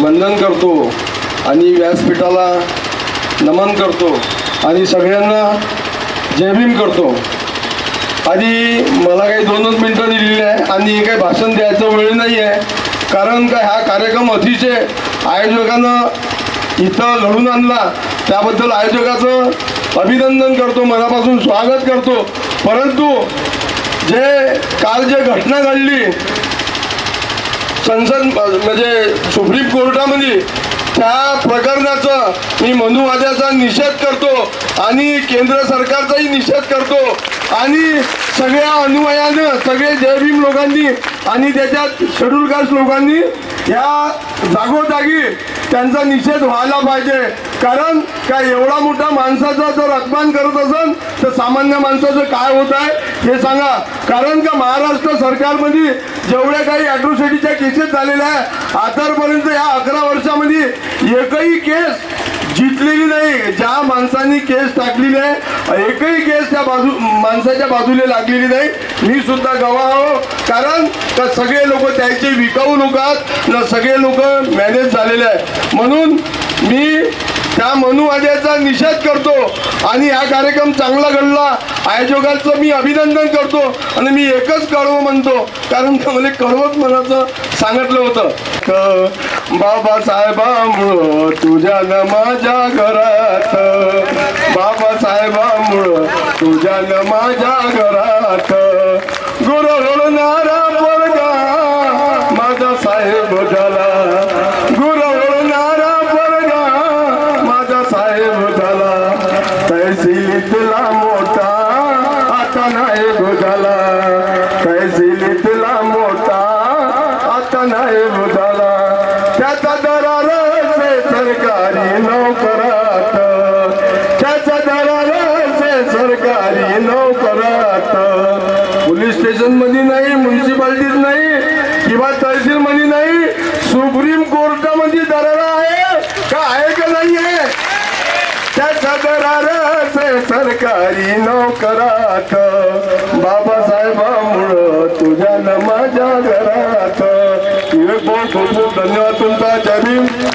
वंदन करतो आणि व्यासपीठाला नमन करतो आणि सगळ्यांना जयभीम करतो. आधी मला काही दोनच मिनटं दिलेली आहे आणि काही भाषण द्यायचं वेळ नाही आहे. कारण का हा कार्यक्रम अतिशय आयोजकानं इथं घडून आणला. त्याबद्दल आयोजकाचं अभिनंदन करतो मनापासून स्वागत करतो. परंतु जे काल जे घटना घडली संसद म्हणजे सुप्रीम कोर्टामध्ये त्या प्रकरणाचा मी मनुवाद्याचा निषेध करतो आणि केंद्र सरकारचाही निषेध करतो. आणि सगळ्या अनुयायानं सगळे जयभीम लोकांनी आणि त्याच्यात शेड्यूल कास्ट लोकांनी या जागोजागी त्यांचा निषेध व्हायला पाहिजे. कारण काय एवढा मोठा माणसाचा जर अपमान करत असेल तर सामान्य माणसाचं काय होत आहे हे सांगा. कारण का महाराष्ट्र सरकारमध्ये जेवढ्या काही अॅट्रॉसिटीच्या केसेस झालेल्या आहे आतापर्यंत या अकरा वर्षामध्ये एकही केस जिंकलेली नाही ज्या माणसांनी केस टाकलेली आहे एकही केस त्या बाजू माणसाच्या बाजूला लागलेली नाही. मी सुद्धा गवाह हो कारण का सगळे लोक त्याचे विकाऊ लोक आहेत न सगळे लोक मॅनेज झालेले आहे म्हणून मी त्या मनुवाद्याचा निषेध करतो आणि हा कार्यक्रम चांगला घडला आयोजकांचं मी अभिनंदन करतो आणि मी एकच कडवं म्हणतो कारण का मला कळवत मनाचं सांगितलं होतं. क- बाबासाहेबांमुळं तुझ्या न माझ्या घरात बाबासाहेबांमुळं तुझ्या न माझ्या घरात गुरवणारा रडणारा पोरगा माझा साहेब झाला. गुरवणारा रडणारा पोरगा माझा साहेब झाला. तहसीलीतला मोठा पोलीस स्टेशनमध्ये नाही म्युन्सिपाल्टीत नाही किंवा तहसील मध्ये नाही सुप्रीम कोर्टामध्ये दरारा आहे का आहे का नाही आहे? त्याचा दरारा सरकारी नोकरात. बाबासाहेबांमुळं तुझ्या न माझ्या घरात. धन्यवाद तुमचा. जय